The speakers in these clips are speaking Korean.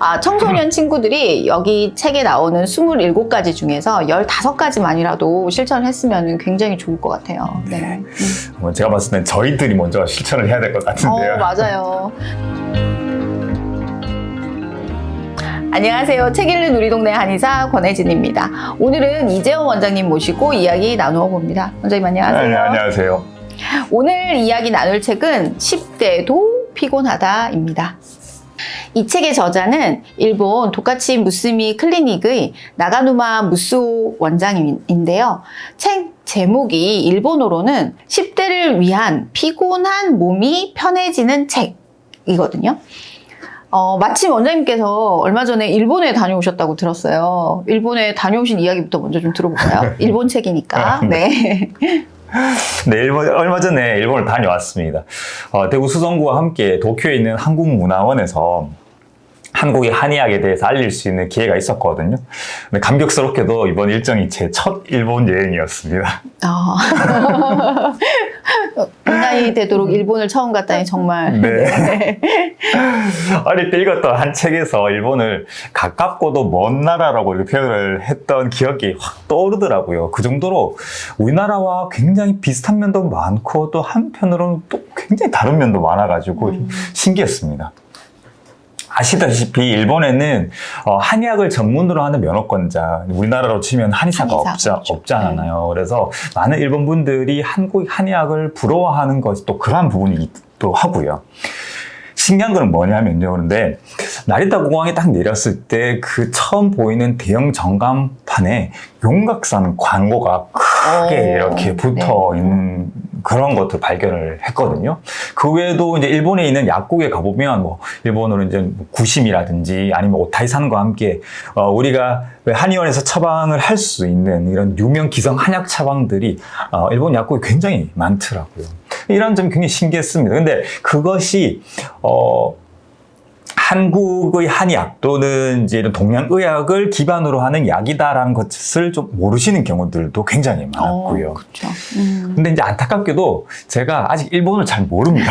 아, 청소년 친구들이 여기 책에 나오는 27가지 중에서 15가지만이라도 실천을 했으면 굉장히 좋을 것 같아요. 네. 뭐 제가 봤을 땐 저희들이 먼저 실천을 해야 될 것 같은데요. 어, 맞아요. 안녕하세요. 책 읽는 우리 동네 한의사 권혜진입니다. 오늘은 이재원 원장님 모시고 이야기 나누어 봅니다. 원장님 안녕하세요. 네, 안녕하세요. 오늘 이야기 나눌 책은 10대도 피곤하다입니다. 이 책의 저자는 일본 도카치 무스미 클리닉의 나가누마 무스오 원장인데요. 책 제목이 일본어로는 10대를 위한 피곤한 몸이 편해지는 책이거든요. 어, 마침 원장님께서 얼마 전에 일본에 다녀오셨다고 들었어요. 일본에 다녀오신 이야기부터 먼저 좀 들어볼까요? 일본 책이니까. 네. 네, 일본, 얼마 전에 일본을 다녀왔습니다. 어, 대구 수성구와 함께 도쿄에 있는 한국문화원에서 한국의 한의학에 대해서 알릴 수 있는 기회가 있었거든요. 근데 감격스럽게도 이번 일정이 제 첫 일본 여행이었습니다. 아. 이 나이 되도록 일본을 처음 갔다니 정말. 네. 어릴 때 읽었던 한 책에서 일본을 가깝고도 먼 나라라고 이렇게 표현을 했던 기억이 확 떠오르더라고요. 그 정도로 우리나라와 굉장히 비슷한 면도 많고 또 한편으로는 또 굉장히 다른 면도 많아가지고 음. 신기했습니다. 아시다시피 일본에는 어, 한의학을 전문으로 하는 면허권자, 우리나라로 치면 한의사가 한의사가 없자. 없잖아요. 그래서 많은 일본 분들이 한국 한의학을 부러워하는 것이 또 그러한 부분이기도 하고요. 신기한 거는 뭐냐면요. 그런데 나리타 공항에 딱 내렸을 때 그 처음 보이는 대형 전광판에 용각산 광고가 크게 오, 이렇게 붙어 네. 있는 그런 것들 발견을 했거든요. 그 외에도 이제 일본에 있는 약국에 가보면 뭐 일본어로 이제 뭐 구심이라든지 아니면 오타이산과 함께 어, 우리가 왜 한의원에서 처방을 할 수 있는 이런 유명 기성 한약 처방들이 어, 일본 약국에 굉장히 많더라고요. 이런 점이 굉장히 신기했습니다. 근데 그것이 어, 한국의 한의학 또는 이제 이런 동양의학을 기반으로 하는 약이다라는 것을 좀 모르시는 경우들도 굉장히 많았고요. 어, 그렇죠. 음. 근데 이제 안타깝게도 제가 아직 일본어를 잘 모릅니다.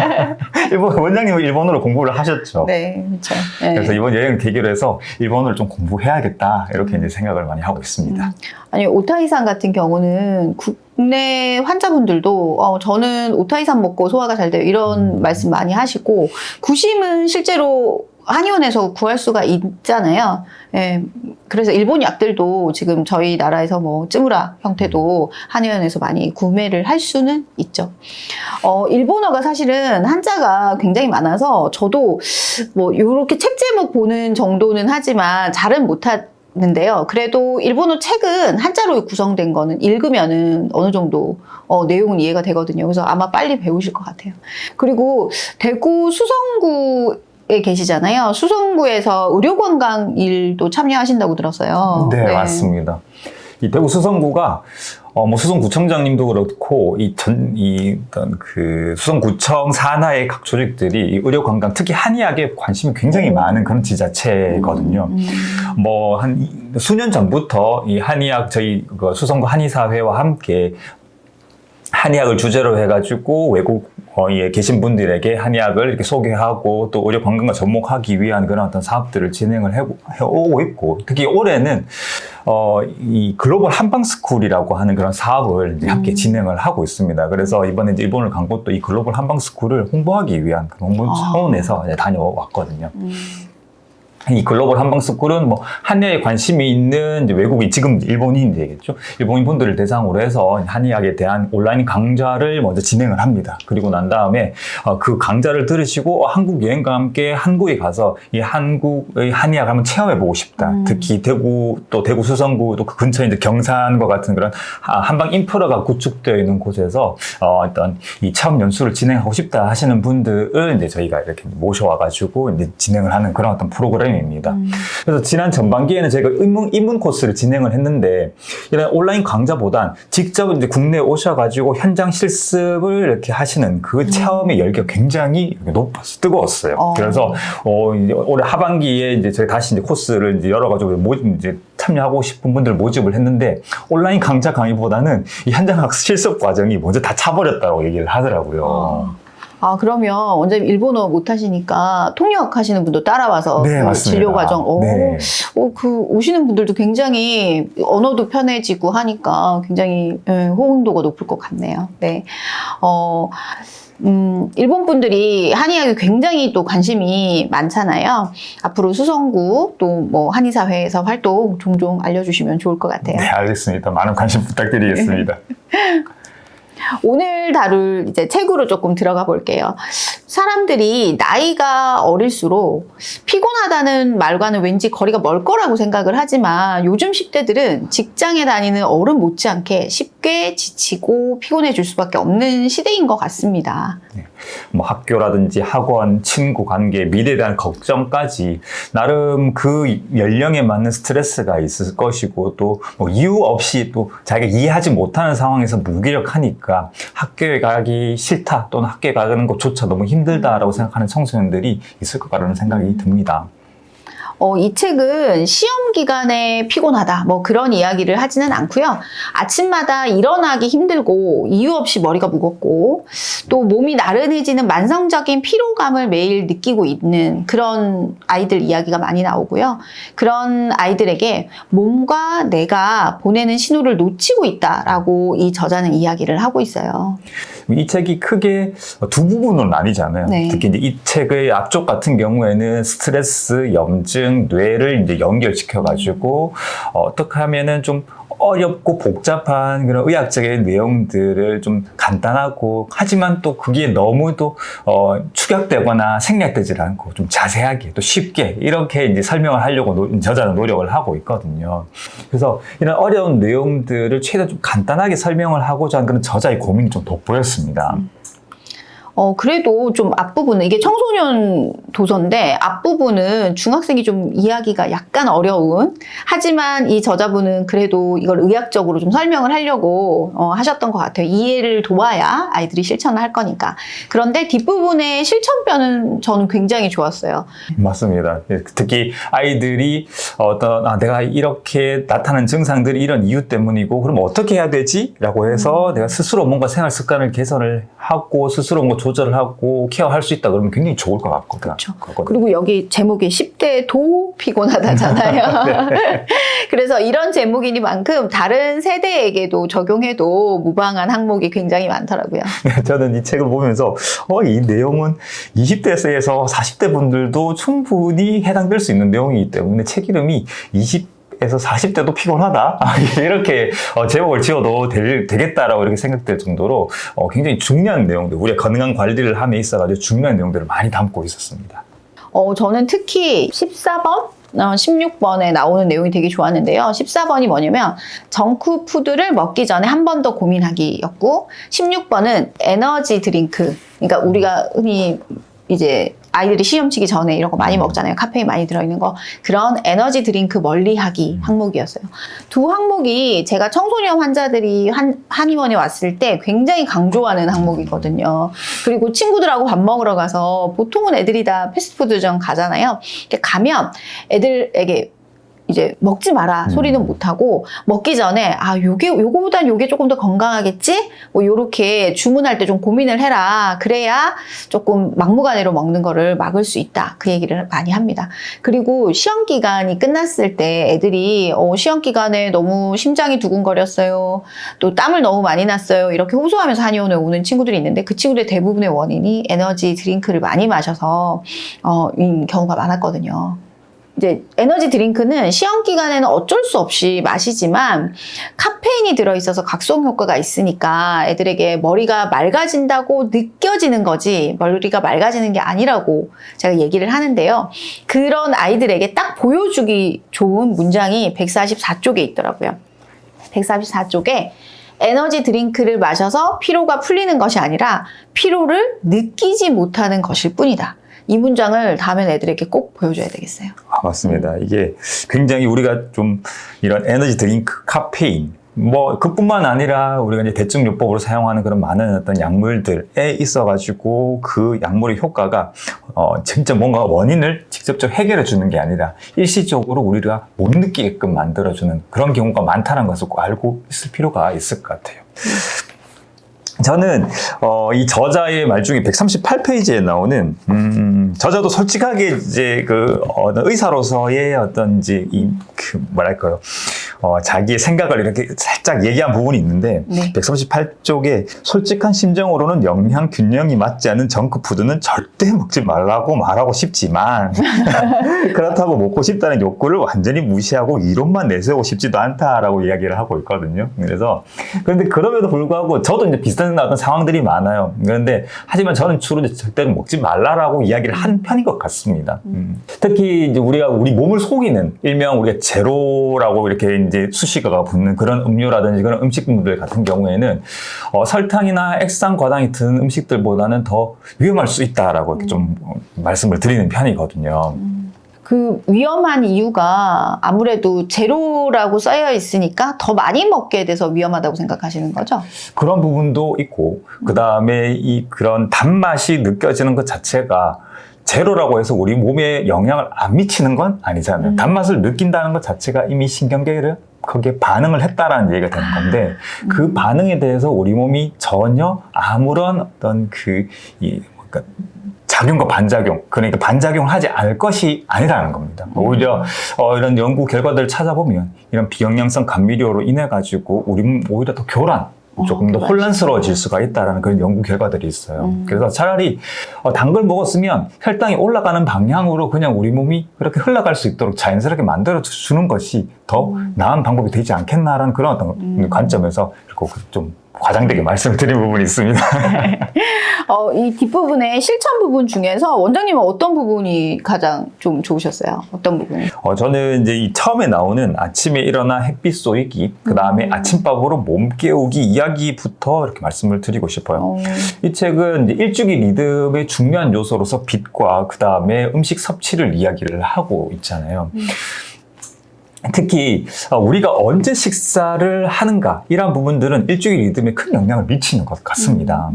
일본 원장님은 일본어로 공부를 하셨죠. 네, 그렇죠. 네. 그래서 이번 여행 계기로 해서 일본어를 좀 공부해야겠다 이렇게 이제 생각을 많이 하고 있습니다. 음. 아니 오타이산 같은 경우는 국 내 환자분들도 어, 저는 오타이산 먹고 소화가 잘 돼요 이런 음. 말씀 많이 하시고 구심은 실제로 한의원에서 구할 수가 있잖아요. 예, 그래서 일본 약들도 지금 저희 나라에서 뭐 쯔무라 형태도 한의원에서 많이 구매를 할 수는 있죠. 어, 일본어가 사실은 한자가 굉장히 많아서 저도 뭐 이렇게 책 제목 보는 정도는 하지만 잘은 못하. 는데요. 그래도 일본어 책은 한자로 구성된 거는 읽으면은 어느 정도 어, 내용은 이해가 되거든요. 그래서 아마 빨리 배우실 것 같아요. 그리고 대구 수성구 에 계시잖아요. 수성구에서 의료관광 일도 참여하신다고 들었어요. 네, 맞습니다. 이 대구 수성구가 어, 뭐 수성구청장님도 그렇고 이 전 이 어떤 그 수성구청 산하의 각 조직들이 이 의료 관광 특히 한의학에 관심이 굉장히 많은 그런 지자체거든요. 음. 뭐한 수년 전부터 이 한의학 저희 그 수성구 한의사회와 함께 한의학을 주제로 해가지고 외국 에 계신 분들에게 한의학을 이렇게 소개하고 또 의료 관광과 접목하기 위한 그런 어떤 사업들을 진행을 해, 해오고 있고 특히 올해는 어, 이 글로벌 한방 스쿨이라고 하는 그런 사업을 이제 함께 음. 진행을 하고 있습니다. 그래서 이번에 이제 일본을 간 것도 이 글로벌 한방 스쿨을 홍보하기 위한 그런 홍보 아. 다녀왔거든요. 음. 이 글로벌 한방스쿨은 뭐 한의에 관심이 있는 외국인 지금 일본인 되겠죠? 일본인 분들을 대상으로 해서 한의학에 대한 온라인 강좌를 먼저 진행을 합니다. 그리고 난 다음에 어, 그 강좌를 들으시고 어, 한국 여행과 함께 한국에 가서 이 한국의 한의학 한번 체험해 보고 싶다. 음. 특히 대구 또 대구 수성구 또 그 근처에 이제 경산과 같은 그런 아, 한방 인프라가 구축되어 있는 곳에서 어, 어떤 이 체험 연수를 진행하고 싶다 하시는 분들을 이제 저희가 이렇게 모셔와 가지고 이제 진행을 하는 그런 어떤 프로그램 입니다. 음. 그래서 지난 전반기에는 저희가 입문, 입문 코스를 진행을 했는데 이런 온라인 강좌보단 직접 이제 국내에 오셔가지고 현장 실습을 이렇게 하시는 그 체험의 열기가 굉장히 높았어요. 뜨거웠어요. 어. 그래서 어, 이제 올해 하반기에 이제 저희 다시 이제 코스를 이제 열어가지고 모, 이제 참여하고 싶은 분들 모집을 했는데 온라인 강좌 강의보다는 이 현장 학 실습 과정이 먼저 다 차버렸다고 얘기를 하더라고요. 어. 아, 그러면 원장님 일본어 못하시니까 통역 하시는 분도 따라와서 네, 그 맞습니다. 진료 과정, 오, 네. 오, 그 오시는 분들도 굉장히 언어도 편해지고 하니까 굉장히 예, 호응도가 높을 것 같네요. 네. 어, 음, 일본 분들이 한의학에 굉장히 또 관심이 많잖아요. 앞으로 수성구 또 뭐 한의사회에서 활동 종종 알려주시면 좋을 것 같아요. 네, 알겠습니다. 많은 관심 부탁드리겠습니다. 오늘 다룰 이제 책으로 조금 들어가 볼게요. 사람들이 나이가 어릴수록 피곤하다는 말과는 왠지 거리가 멀 거라고 생각을 하지만 요즘 10대들은 직장에 다니는 어른 못지않게 쉽게 지치고 피곤해질 수밖에 없는 시대인 것 같습니다. 뭐 학교라든지 학원, 친구 관계, 미래에 대한 걱정까지 나름 그 연령에 맞는 스트레스가 있을 것이고 또 뭐 이유 없이 또 자기가 이해하지 못하는 상황에서 무기력하니까 학교에 가기 싫다 또는 학교에 가는 것조차 너무 힘들다라고 생각하는 청소년들이 있을 것 같다는 생각이 듭니다. 어, 이 책은 시험 기간에 피곤하다, 뭐 그런 이야기를 하지는 않고요. 아침마다 일어나기 힘들고 이유 없이 머리가 무겁고 또 몸이 나른해지는 만성적인 피로감을 매일 느끼고 있는 그런 아이들 이야기가 많이 나오고요. 그런 아이들에게 몸과 내가 보내는 신호를 놓치고 있다라고 이 저자는 이야기를 하고 있어요. 이 책이 크게 두 부분으로 나뉘잖아요. 네. 특히 이제 이 책의 앞쪽 같은 경우에는 스트레스, 염증, 뇌를 이제 연결시켜가지고 어, 어떻게 하면은 좀 어렵고 복잡한 그런 의학적인 내용들을 좀 간단하고 하지만 또 그게 너무 또 어, 축약되거나 생략되질 않고 좀 자세하게 또 쉽게 이렇게 이제 설명을 하려고 노- 저자는 노력을 하고 있거든요. 그래서 이런 어려운 내용들을 최대한 좀 간단하게 설명을 하고자 하는 그런 저자의 고민이 좀 돋보였습니다. 어, 그래도 좀 앞부분은, 이게 청소년 도서인데, 앞부분은 중학생이 좀 이야기가 약간 어려운, 하지만 이 저자분은 그래도 이걸 의학적으로 좀 설명을 하려고 어, 하셨던 것 같아요. 이해를 도와야 아이들이 실천을 할 거니까. 그런데 뒷부분의 실천편은 저는 굉장히 좋았어요. 맞습니다. 예, 특히 아이들이 어떤 아, 내가 이렇게 나타나는 증상들이 이런 이유 때문이고 그럼 어떻게 해야 되지? 라고 해서 내가 스스로 뭔가 생활 습관을 개선을 하고 스스로 뭐 조절을 하고 케어할 수 있다 그러면 굉장히 좋을 것 같거든. 같거든요. 그리고 여기 제목이 10대 도 피곤하다잖아요. 그래서 이런 제목이니만큼 다른 세대에게도 적용해도 무방한 항목이 굉장히 많더라고요. 저는 이 책을 보면서 어, 이 내용은 20대에서 40대 분들도 충분히 해당될 수 있는 내용이기 때문에 책 이름이 20 에서 40대도 피곤하다 이렇게 어, 제목을 지어도 될- 되겠다라고 이렇게 생각될 정도로 어, 굉장히 중요한 내용들 우리가 건강 관리를 함에 있어 가지고 중요한 내용들을 많이 담고 있었습니다. 어, 저는 특히 14번? 16번에 나오는 내용이 되게 좋았는데요. 14번이 뭐냐면 정크푸드를 먹기 전에 한 번 더 고민하기였고 16번은 에너지 드링크. 그러니까 우리가 흔히 이제 아이들이 시험 치기 전에 이런 거 많이 먹잖아요. 카페인 많이 들어있는 거. 그런 에너지 드링크 멀리하기 항목이었어요. 두 항목이 제가 청소년 환자들이 한, 한의원에 왔을 때 굉장히 강조하는 항목이거든요. 그리고 친구들하고 밥 먹으러 가서 보통은 애들이 다 패스트푸드점 가잖아요. 가면 애들에게 이제 먹지 마라 음. 소리는 못 하고 먹기 전에 아 요게 요거보단 요게 조금 더 건강하겠지? 뭐 요렇게 주문할 때 좀 고민을 해라. 그래야 조금 막무가내로 먹는 거를 막을 수 있다. 그 얘기를 많이 합니다. 그리고 시험 기간이 끝났을 때 애들이 어, 시험 기간에 너무 심장이 두근거렸어요. 또 땀을 너무 많이 났어요. 이렇게 호소하면서 한의원에 오는 친구들이 있는데 그 친구들의 대부분의 원인이 에너지 드링크를 많이 마셔서 어, 인 경우가 많았거든요. 이제 에너지 드링크는 시험 기간에는 어쩔 수 없이 마시지만 카페인이 들어있어서 각성 효과가 있으니까 애들에게 머리가 맑아진다고 느껴지는 거지 머리가 맑아지는 게 아니라고 제가 얘기를 하는데요. 그런 아이들에게 딱 보여주기 좋은 문장이 144쪽에 있더라고요. 144쪽에 에너지 드링크를 마셔서 피로가 풀리는 것이 아니라 피로를 느끼지 못하는 것일 뿐이다. 이 문장을 다음엔 애들에게 꼭 보여줘야 되겠어요. 아, 맞습니다. 이게 굉장히 우리가 좀 이런 에너지 드링크, 카페인, 뭐 그뿐만 아니라 우리가 이제 대증요법으로 사용하는 그런 많은 어떤 약물들에 있어가지고 그 약물의 효과가 어 진짜 뭔가 원인을 직접적 해결해 주는 게 아니라 일시적으로 우리가 못 느끼게끔 만들어주는 그런 경우가 많다는 것을 꼭 알고 있을 필요가 있을 것 같아요. 저는 어, 이 저자의 말 중에 138페이지에 나오는 음, 저자도 솔직하게 이제 그 어떤 의사로서의 어떤 이제 이 그 뭐랄까요 어, 자기의 생각을 이렇게 살짝 얘기한 부분이 있는데 네. 138쪽에 솔직한 심정으로는 영양 균형이 맞지 않은 정크푸드는 절대 먹지 말라고 말하고 싶지만 그렇다고 먹고 싶다는 욕구를 완전히 무시하고 이론만 내세우고 싶지도 않다라고 이야기를 하고 있거든요. 그래서 그런데 그럼에도 불구하고 저도 이제 비슷한 어떤 상황들이 많아요. 그런데 하지만 저는 주로 이제 절대로 먹지 말라라고 이야기를 하는 편인 것 같습니다. 음. 특히 이제 우리가 우리 몸을 속이는 일명 우리가 제로라고 이렇게 이제 수식어가 붙는 그런 음료라든지 그런 음식물 같은 경우에는 어, 설탕이나 액상 과당이 든 음식들보다는 더 위험할 수 있다라고 이렇게 좀 어, 말씀을 드리는 편이거든요. 그 위험한 이유가 아무래도 제로라고 써여 있으니까 더 많이 먹게 돼서 위험하다고 생각하시는 거죠? 그런 부분도 있고 그 다음에 이 그런 단맛이 느껴지는 것 자체가 제로라고 해서 우리 몸에 영향을 안 미치는 건 아니잖아요. 음. 단맛을 느낀다는 것 자체가 이미 신경계를 거기에 반응을 했다라는 얘기가 되는 건데 그 반응에 대해서 우리 몸이 전혀 아무런 어떤 그이 그러니까 작용과 반작용 그러니까 반작용을 하지 않을 것이 아니라는 겁니다. 오히려 어, 이런 연구 결과들을 찾아보면 이런 비영양성 감미료로 인해 가지고 우리 몸 오히려 더 교란 조금 더 어, 혼란스러워질 수가 있다라는 그런 연구 결과들이 있어요. 음. 그래서 차라리 어, 단걸 먹었으면 혈당이 올라가는 방향으로 그냥 우리 몸이 그렇게 흘러갈 수 있도록 자연스럽게 만들어 주는 것이 더 나은 방법이 되지 않겠나라는 그런 어떤 음. 관점에서 그리고 좀 과장되게 말씀을 드린 부분이 있습니다. 어, 이 뒷부분의 실천 부분 중에서 원장님은 어떤 부분이 가장 좀 좋으셨어요? 어떤 부분이? 어, 저는 이제 이 처음에 나오는 아침에 일어나 햇빛 쏘이기, 그 다음에 음. 아침밥으로 몸 깨우기 이야기부터 이렇게 말씀을 드리고 싶어요. 어, 이 책은 이제 일주기 리듬의 중요한 요소로서 빛과 그 다음에 음식 섭취를 이야기를 하고 있잖아요. 음. 특히 어, 우리가 언제 식사를 하는가 이런 부분들은 일주기 리듬에 큰 영향을 미치는 것 같습니다.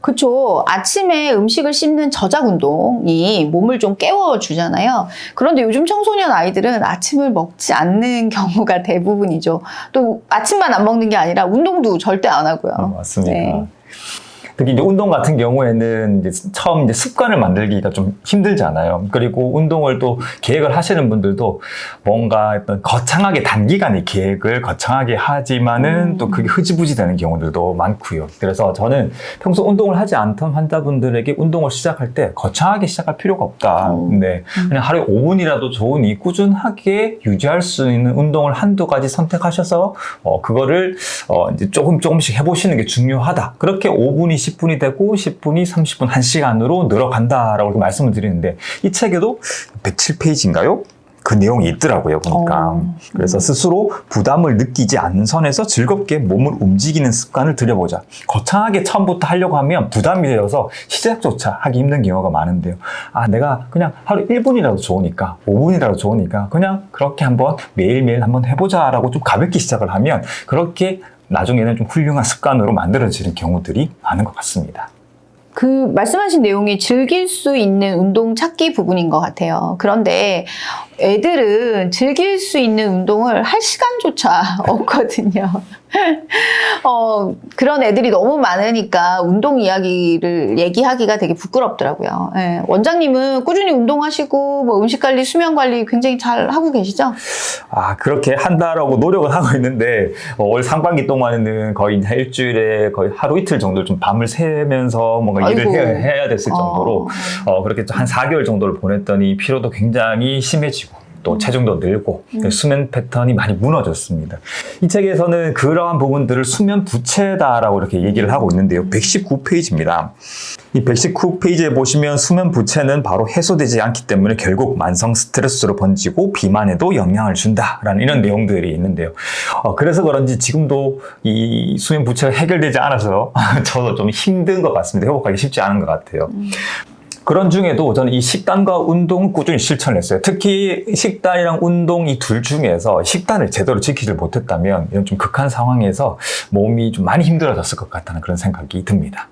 그쵸. 아침에 음식을 씹는 저작 운동이 몸을 좀 깨워주잖아요. 그런데 요즘 청소년 아이들은 아침을 먹지 않는 경우가 대부분이죠. 또 아침만 안 먹는 게 아니라 운동도 절대 안 하고요. 어, 맞습니다. 네. 특히 이제 운동 같은 경우에는 이제 처음 이제 습관을 만들기가 좀 힘들잖아요. 그리고 운동을 또 계획을 하시는 분들도 뭔가 어떤 거창하게 단기간에 계획을 거창하게 하지만은 음. 또 그게 흐지부지 되는 경우들도 많고요. 그래서 저는 평소 운동을 하지 않던 환자분들에게 운동을 시작할 때 거창하게 시작할 필요가 없다. 오. 네. 그냥 하루에 5분이라도 좋으니 꾸준하게 유지할 수 있는 운동을 한두 가지 선택하셔서 어, 그거를 어, 이제 조금 조금씩 해보시는 게 중요하다. 그렇게 5분이 10분이 되고 10분이 30분, 1시간으로 늘어간다라고 이렇게 말씀을 드리는데 이 책에도 107페이지인가요? 그 내용이 있더라고요, 보니까. 어. 그래서 스스로 부담을 느끼지 않는 선에서 즐겁게 몸을 움직이는 습관을 들여보자. 거창하게 처음부터 하려고 하면 부담이 되어서 시작조차 하기 힘든 경우가 많은데요. 아, 내가 그냥 하루 1분이라도 좋으니까, 5분이라도 좋으니까, 그냥 그렇게 한번 매일매일 한번 해보자라고 좀 가볍게 시작을 하면, 그렇게 나중에는 좀 훌륭한 습관으로 만들어지는 경우들이 많은 것 같습니다. 그 말씀하신 내용이 즐길 수 있는 운동 찾기 부분인 것 같아요. 그런데 애들은 즐길 수 있는 운동을 할 시간조차 없거든요. 어, 그런 애들이 너무 많으니까 운동 이야기를 얘기하기가 되게 부끄럽더라고요. 예, 원장님은 꾸준히 운동하시고 뭐 음식 관리, 수면 관리 굉장히 잘 하고 계시죠? 아, 그렇게 한다라고 노력을 하고 있는데, 어, 올 상반기 동안에는 거의 한 일주일에 거의 하루 이틀 정도를 좀 밤을 새면서 뭔가 일을 아이고. 해야, 해야 됐을 정도로, 어, 그렇게 한 4개월 정도를 보냈더니 피로도 굉장히 심해지고, 또 체중도 늘고 수면 패턴이 많이 무너졌습니다. 이 책에서는 그러한 부분들을 수면 부채다라고 이렇게 얘기를 하고 있는데요. 119페이지입니다. 이 119페이지에 보시면 수면 부채는 바로 해소되지 않기 때문에 결국 만성 스트레스로 번지고 비만에도 영향을 준다라는 이런 내용들이 있는데요. 어, 그래서 그런지 지금도 이 수면 부채가 해결되지 않아서 저도 좀 힘든 것 같습니다. 회복하기 쉽지 않은 것 같아요. 그런 중에도 저는 이 식단과 운동을 꾸준히 실천을 했어요. 특히 식단이랑 운동 이 둘 중에서 식단을 제대로 지키질 못했다면 이런 좀 극한 상황에서 몸이 좀 많이 힘들어졌을 것 같다는 그런 생각이 듭니다.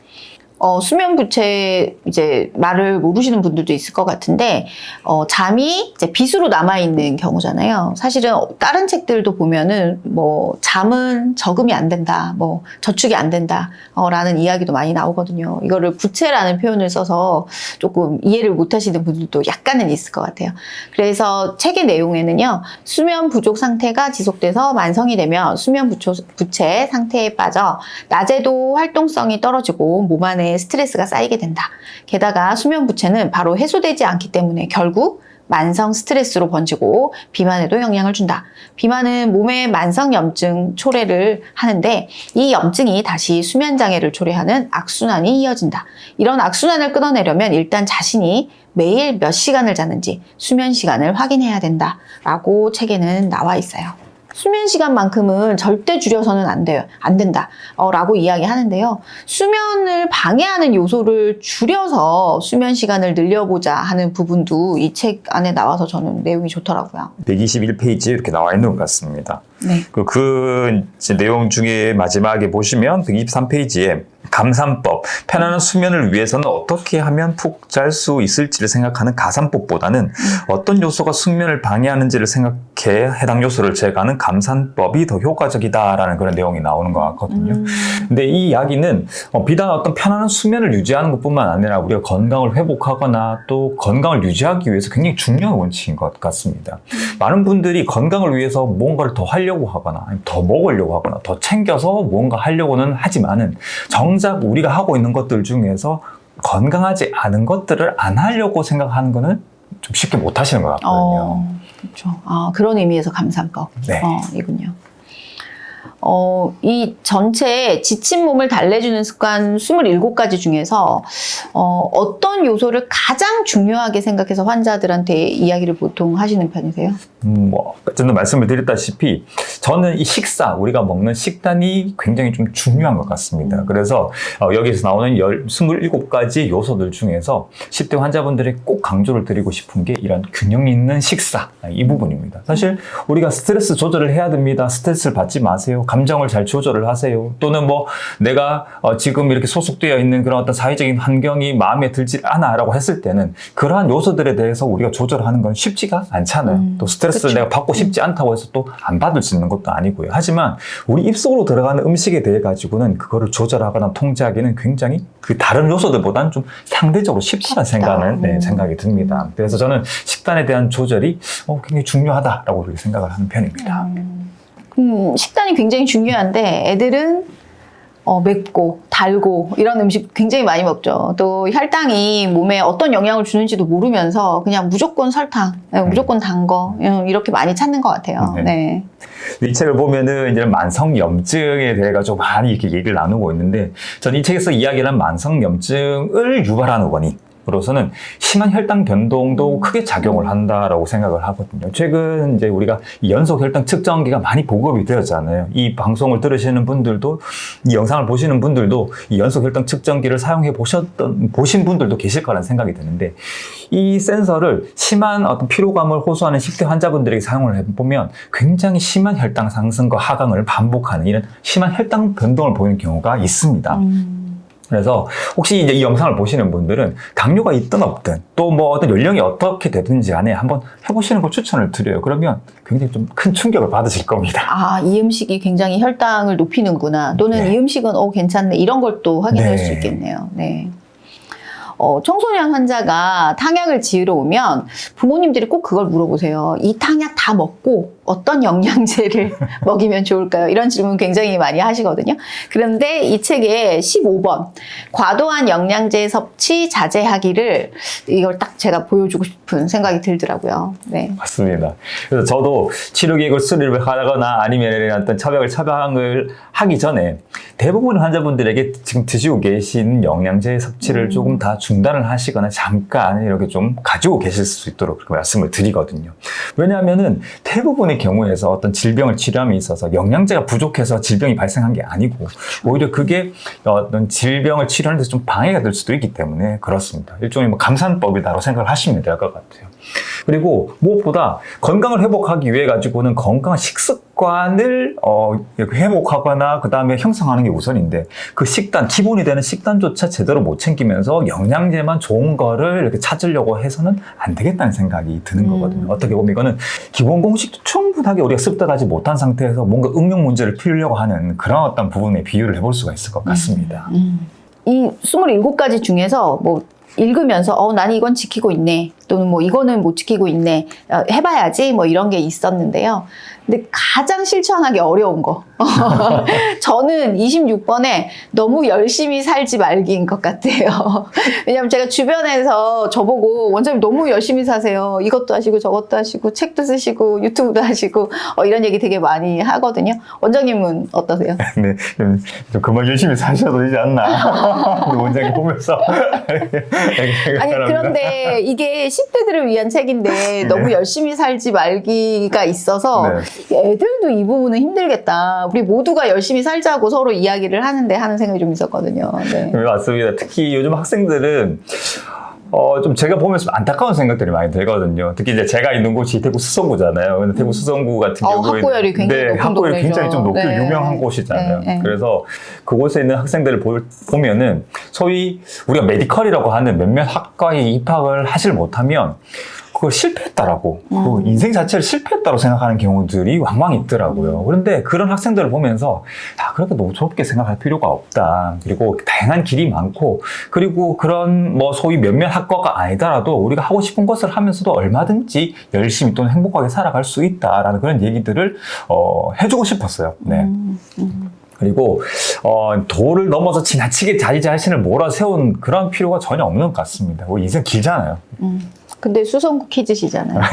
어, 수면 부채 이제 말을 모르시는 분들도 있을 것 같은데 어, 잠이 이제 빗으로 남아 있는 경우잖아요. 사실은 다른 책들도 보면은 뭐 잠은 저금이 안 된다, 뭐 저축이 안 된다, 어, 라는 이야기도 많이 나오거든요. 이거를 부채라는 표현을 써서 조금 이해를 못하시는 분들도 약간은 있을 것 같아요. 그래서 책의 내용에는요, 수면 부족 상태가 지속돼서 만성이 되면 수면 부초, 부채 상태에 빠져 낮에도 활동성이 떨어지고 몸 안에 스트레스가 쌓이게 된다. 게다가 수면 부채는 바로 해소되지 않기 때문에 결국 만성 스트레스로 번지고 비만에도 영향을 준다. 비만은 몸의 만성 염증 초래를 하는데 이 염증이 다시 수면 장애를 초래하는 악순환이 이어진다. 이런 악순환을 끊어내려면 일단 자신이 매일 몇 시간을 자는지 수면 시간을 확인해야 된다. 라고 책에는 나와 있어요. 수면 시간만큼은 절대 줄여서는 안 돼요. 안 된다. 어, 라고 이야기하는데요. 수면을 방해하는 요소를 줄여서 수면 시간을 늘려보자 하는 부분도 이 책 안에 나와서 저는 내용이 좋더라고요. 121페이지에 이렇게 나와 있는 것 같습니다. 네. 그, 그 이제 내용 중에 마지막에 보시면 123페이지에 감산법, 편안한 수면을 위해서는 어떻게 하면 푹 잘 수 있을지를 생각하는 가산법보다는 어떤 요소가 숙면을 방해하는지를 생각해 해당 요소를 제거하는 감산법이 더 효과적이다라는 그런 내용이 나오는 것 같거든요. 음. 근데 이 이야기는 어, 비단 어떤 편안한 수면을 유지하는 것뿐만 아니라 우리가 건강을 회복하거나 또 건강을 유지하기 위해서 굉장히 중요한 원칙인 것 같습니다. 많은 분들이 건강을 위해서 무언가를 더 하려고 하거나 더 먹으려고 하거나 더 챙겨서 무언가 하려고는 하지만은 정작 우리가 하고 있는 것들 중에서 건강하지 않은 것들을 안 하려고 생각하는 거는 좀 쉽게 못 하시는 것 같거든요. 어, 그렇죠. 아, 그런 의미에서 감산법. 네. 어, 이군요. 어, 이 전체 지친 몸을 달래주는 습관 27가지 중에서 어, 어떤 요소를 가장 중요하게 생각해서 환자들한테 이야기를 보통 하시는 편이세요? 음, 뭐, 전에 말씀을 드렸다시피, 저는 이 식사, 우리가 먹는 식단이 굉장히 좀 중요한 것 같습니다. 그래서 어, 여기서 나오는 열, 27가지 요소들 중에서 10대 환자분들이 꼭 강조를 드리고 싶은 게 이런 균형 있는 식사, 이 부분입니다. 사실 우리가 스트레스 조절을 해야 됩니다. 스트레스를 받지 마세요. 감정을 잘 조절을 하세요. 또는 뭐 내가 어, 지금 이렇게 소속되어 있는 그런 어떤 사회적인 환경이 마음에 들지 않아라고 했을 때는 그러한 요소들에 대해서 우리가 조절하는 건 쉽지가 않잖아요. 음, 또 스트레스를 그쵸. 내가 받고 싶지 않다고 해서 또 안 받을 수 있는 것도 아니고요. 하지만 우리 입속으로 들어가는 음식에 대해 가지고는 그거를 조절하거나 통제하기는 굉장히 그 다른 요소들보다는 좀 상대적으로 쉽다는 생각을 네, 음. 생각이 듭니다. 그래서 저는 식단에 대한 조절이 어, 굉장히 중요하다라고 그렇게 생각을 하는 편입니다. 음, 식단이 굉장히 중요한데 애들은 어, 맵고 달고 이런 음식 굉장히 많이 먹죠. 또 혈당이 몸에 어떤 영향을 주는지도 모르면서 그냥 무조건 설탕, 예, 무조건 단 거 이렇게 많이 찾는 것 같아요. 네. 네. 이 책을 보면은 이제 만성 염증에 대해 가지고 많이 이렇게 얘기를 나누고 있는데 저는 이 책에서 이야기하는 만성 염증을 유발하는 원인. 으로서는 심한 혈당 변동도 크게 작용을 한다라고 생각을 하거든요. 최근 이제 우리가 이 연속 혈당 측정기가 많이 보급이 되었잖아요. 이 방송을 들으시는 분들도 이 영상을 보시는 분들도 이 연속 혈당 측정기를 사용해 보셨던 보신 분들도 계실 거라는 생각이 드는데 이 센서를 심한 어떤 피로감을 호소하는 10대 환자분들에게 사용을 해 보면 굉장히 심한 혈당 상승과 하강을 반복하는 이런 심한 혈당 변동을 보이는 경우가 있습니다. 음. 그래서 혹시 이제 이 영상을 보시는 분들은 당뇨가 있든 없든 또 뭐 어떤 연령이 어떻게 되든지 간에 한번 해보시는 걸 추천을 드려요. 그러면 굉장히 좀 큰 충격을 받으실 겁니다. 아, 이 음식이 굉장히 혈당을 높이는구나. 또는 네. 이 음식은 어 괜찮네. 이런 걸 또 확인할 네. 수 있겠네요. 네. 어, 청소년 환자가 탕약을 지으러 오면 부모님들이 꼭 그걸 물어보세요. 이 탕약 다 먹고 어떤 영양제를 먹이면 좋을까요? 이런 질문 굉장히 많이 하시거든요. 그런데 이 책에 15번 과도한 영양제 섭취 자제하기를 이걸 딱 제가 보여주고 싶은 생각이 들더라고요. 네. 맞습니다. 그래서 저도 치료 계획을 수립을 하거나 아니면 어떤 처방을 처방을 하기 전에 대부분 환자분들에게 지금 드시고 계신 영양제 섭취를 음. 조금 다 중단을 하시거나 잠깐 이렇게 좀 가지고 계실 수 있도록 그렇게 말씀을 드리거든요. 왜냐하면은 대부분의 경우에서 어떤 질병을 치료함에 있어서 영양제가 부족해서 질병이 발생한 게 아니고 오히려 그게 어떤 질병을 치료하는 데좀 방해가 될 수도 있기 때문에 그렇습니다. 일종의 뭐 감산법이다라고 생각을 하시면 될 것 같아요. 그리고 무엇보다 건강을 회복하기 위해 가지고는 건강한 식습관을 어, 이렇게 회복하거나 그 다음에 형성하는 게 우선인데 그 식단 기본이 되는 식단조차 제대로 못 챙기면서 영양제만 좋은 거를 이렇게 찾으려고 해서는 안 되겠다는 생각이 드는 음. 거거든요. 어떻게 보면 이거는 기본 공식도 충분하게 우리가 습득하지 못한 상태에서 뭔가 응용 문제를 풀려고 하는 그런 어떤 부분에 비유를 해볼 수가 있을 것 같습니다. 음. 이 27가지 중에서 뭐 읽으면서 어, 난 이건 지키고 있네. 또는 뭐 이거는 못 지키고 있네. 어, 해봐야지 뭐 이런 게 있었는데요. 근데 가장 실천하기 어려운 거. 저는 26번에 너무 열심히 살지 말기인 것 같아요. 왜냐면 제가 주변에서 저보고 원장님 너무 열심히 사세요. 이것도 하시고 저것도 하시고 책도 쓰시고 유튜브도 하시고 어, 이런 얘기 되게 많이 하거든요. 원장님은 어떠세요? 네, 좀, 좀 그만 열심히 사셔도 되지 않나. 원장님 보면서. 아니 그런데 이게 10대들을 위한 책인데 너무 열심히 살지 말기가 있어서 애들도 이 부분은 힘들겠다. 우리 모두가 열심히 살자고 서로 이야기를 하는데 하는 생각이 좀 있었거든요. 네. 네, 맞습니다. 특히 요즘 학생들은 어, 좀 제가 보면서 안타까운 생각들이 많이 들거든요. 특히 이제 제가 있는 곳이 대구 수성구잖아요. 근데 대구 수성구 같은 어, 경우에는 학구열이 굉장히 네, 동네죠. 굉장히 좀 높고 네. 유명한 곳이잖아요. 네, 네. 그래서 그곳에 있는 학생들을 볼- 보면은 소위 우리가 메디컬이라고 하는 몇몇 학과에 입학을 하질 못하면 그걸 실패했다라고 그 음. 인생 자체를 실패했다고 생각하는 경우들이 왕왕 있더라고요. 그런데 그런 학생들을 보면서 야 그렇게 너무 좁게 생각할 필요가 없다. 그리고 다양한 길이 많고 그리고 그런 뭐 소위 몇몇 학과가 아니더라도 우리가 하고 싶은 것을 하면서도 얼마든지 열심히 또는 행복하게 살아갈 수 있다라는 그런 얘기들을 어, 해주고 싶었어요. 네. 음, 음. 그리고 어, 도를 넘어서 지나치게 자기 자신을 몰아세운 그런 필요가 전혀 없는 것 같습니다. 우리 인생 길잖아요. 음. 근데 수성구 키즈시잖아요.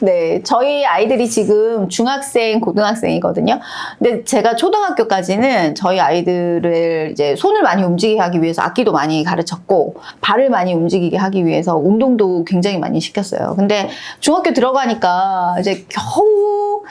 네, 저희 아이들이 지금 중학생, 고등학생이거든요. 근데 제가 초등학교까지는 저희 아이들을 이제 손을 많이 움직이게 하기 위해서 악기도 많이 가르쳤고, 발을 많이 움직이게 하기 위해서 운동도 굉장히 많이 시켰어요. 근데 중학교 들어가니까 이제 겨우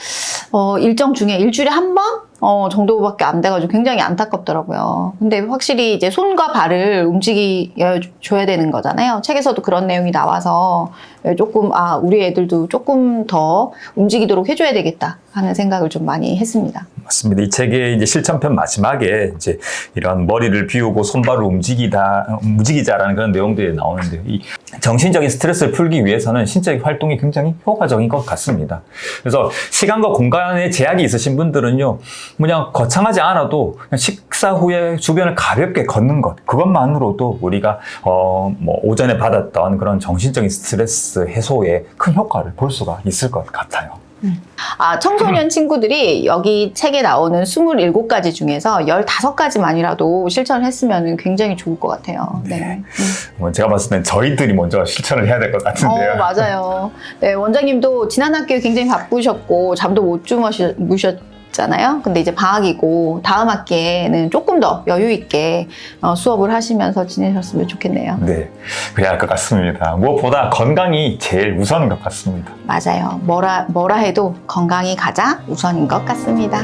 어, 일정 중에 일주일에 한 번? 어, 정도밖에 안 돼가지고 굉장히 안타깝더라고요. 근데 확실히 이제 손과 발을 움직여줘야 되는 거잖아요. 책에서도 그런 내용이 나와서 조금, 아, 우리 애들도 조금 더 움직이도록 해줘야 되겠다 하는 생각을 좀 많이 했습니다. 맞습니다. 이 책의 이제 실천편 마지막에 이제 이런 머리를 비우고 손발을 움직이다, 움직이자라는 그런 내용들이 나오는데, 이 정신적인 스트레스를 풀기 위해서는 신체적 활동이 굉장히 효과적인 것 같습니다. 그래서 시간과 공간에 제약이 있으신 분들은요, 그냥 거창하지 않아도 그냥 식사 후에 주변을 가볍게 걷는 것, 그것만으로도 우리가, 어, 뭐, 오전에 받았던 그런 정신적인 스트레스 해소에 큰 효과를 볼 수가 있을 것 같아요. 아, 청소년 친구들이 여기 책에 나오는 27가지 중에서 15가지만이라도 실천을 했으면 굉장히 좋을 것 같아요. 네. 뭐 제가 봤을 땐 저희들이 먼저 실천을 해야 될 것 같은데요. 어, 맞아요. 네, 원장님도 지난 학기에 굉장히 바쁘셨고, 잠도 못 주무셨 잖아요. 근데 이제 방학이고, 다음 학기에는 조금 더 여유 있게 어, 수업을 하시면서 지내셨으면 좋겠네요. 네, 그래야 할 것 같습니다. 무엇보다 건강이 제일 우선인 것 같습니다. 맞아요. 뭐라, 뭐라 해도 건강이 가장 우선인 것 같습니다.